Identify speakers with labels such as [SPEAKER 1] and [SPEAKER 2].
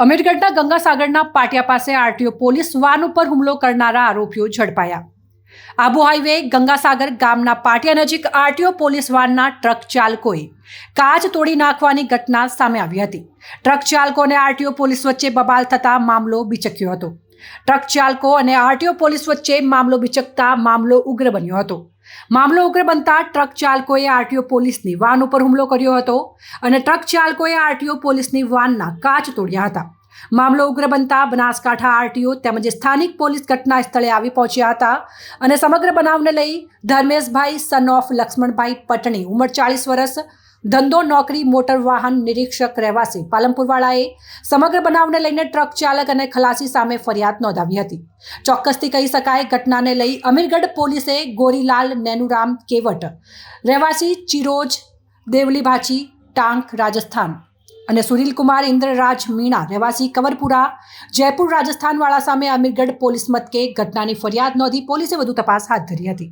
[SPEAKER 1] અમીરગઢના ગંગાસાગરના પાટિયા પાસે RTO police van ઉપર હુમલો કરનારા આરોપીઓ ઝડપાયા. આબુ હાઈવે, ગંગાસાગર ગામના પાટિયા નજીક આરટીઓ પોલીસ વાનના ટ્રક ચાલકોએ કાચ તોડી નાખવાની ઘટના સામે આવી હતી. ટ્રક ચાલકો અને આરટીઓ પોલીસ વચ્ચે બબાલ થતા મામલો બિચક્યો હતો. ટ્રક ચાલકો અને આરટીઓ પોલીસ વચ્ચે મામલો બિચકતા મામલો ઉગ્ર બન્યો હતો. મામલો ઉગ્ર બનતા ટ્રક ચાલકોએ આરટીઓ પોલીસની વાન ઉપર હુમલો કર્યો હતો અને ટ્રક ચાલકોએ આરટીઓ પોલીસની વાનના કાચ તોડ્યા હતા. મામલો ઉગ્ર બનતા બનાસકાંઠા આરટીઓ તેમજ સ્થાનિક પોલીસ ઘટના સ્થળે આવી પહોંચ્યા હતા અને સમગ્ર બનાવને લઈ ધર્મેશભાઈ સન ઓફ લક્ષ્મણભાઈ પટણી, ઉંમર ચાળીસ વર્ષ, ધંધો, નોકરી, મોટર વાહન નિરીક્ષક રહેવાસી. પાલનપુરવાળાએ સમગ્ર બનાવને લઈને ટ્રક ચાલક અને ખલાસી સામે ફરિયાદ નોંધાવી હતી. ચોક્કસથી કહી શકાય, ઘટનાને લઈ અમીરગઢ પોલીસે ગોરીલાલ નેનુરામ કેવટ, રહેવાસી ચિરોજ દેવલીભાચી ટાંક, રાજસ્થાન અને સુનિલકુમાર ઇન્દ્રરાજ મીણા, રહેવાસી કવરપુરા, જયપુર રાજસ્થાનવાળા સામે અમીરગઢ પોલીસ મથકે ઘટનાની ફરિયાદ નોંધી પોલીસે વધુ તપાસ હાથ ધરી હતી.